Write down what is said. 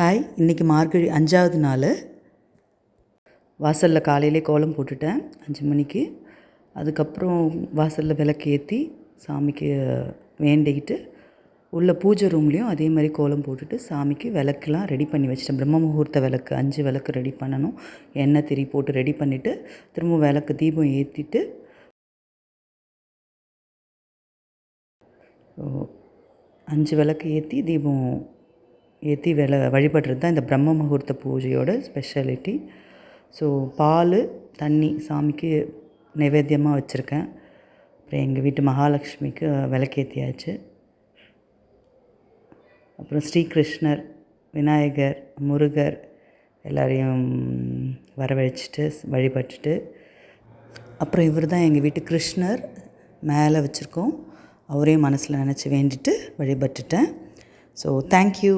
Hi இன்றைக்கி மார்கழி அஞ்சாவது நாள். வாசலில் காலையிலே கோலம் போட்டுட்டேன் அஞ்சு மணிக்கு. அதுக்கப்புறம் வாசலில் விளக்கு ஏற்றி சாமிக்கு வேண்டிக்கிட்டு உள்ள பூஜை ரூம்லேயும் அதே மாதிரி கோலம் போட்டுட்டு சாமிக்கு விளக்குலாம் ரெடி பண்ணி வச்சிட்டேன். பிரம்ம முகூர்த்த விளக்கு அஞ்சு விளக்கு ரெடி பண்ணணும். எண்ணெய் திரி போட்டு ரெடி பண்ணிவிட்டு திரும்ப விளக்கு தீபம் ஏற்றிட்டு அஞ்சு விளக்கு ஏற்றி தீபம் ஏற்றி வில வழிபடுறது தான் இந்த பிரம்ம முகூர்த்த பூஜையோட ஸ்பெஷாலிட்டி ஸோ பால் தண்ணி சாமிக்கு நைவேத்தியமாக வச்சுருக்கேன். அப்புறம் எங்கள் வீட்டு மகாலட்சுமிக்கு விளக்கேற்றியாச்சு அப்புறம் ஸ்ரீகிருஷ்ணர் விநாயகர் முருகர் எல்லாரையும் வரவழைச்சிட்டு வழிபட்டுட்டு அப்புறம் இவர் தான் எங்கள் வீட்டு கிருஷ்ணர் மேலே வச்சுருக்கோம். அவரையும் மனசில் நினச்சி வேண்டிட்டு வழிபட்டுட்டேன். So thank you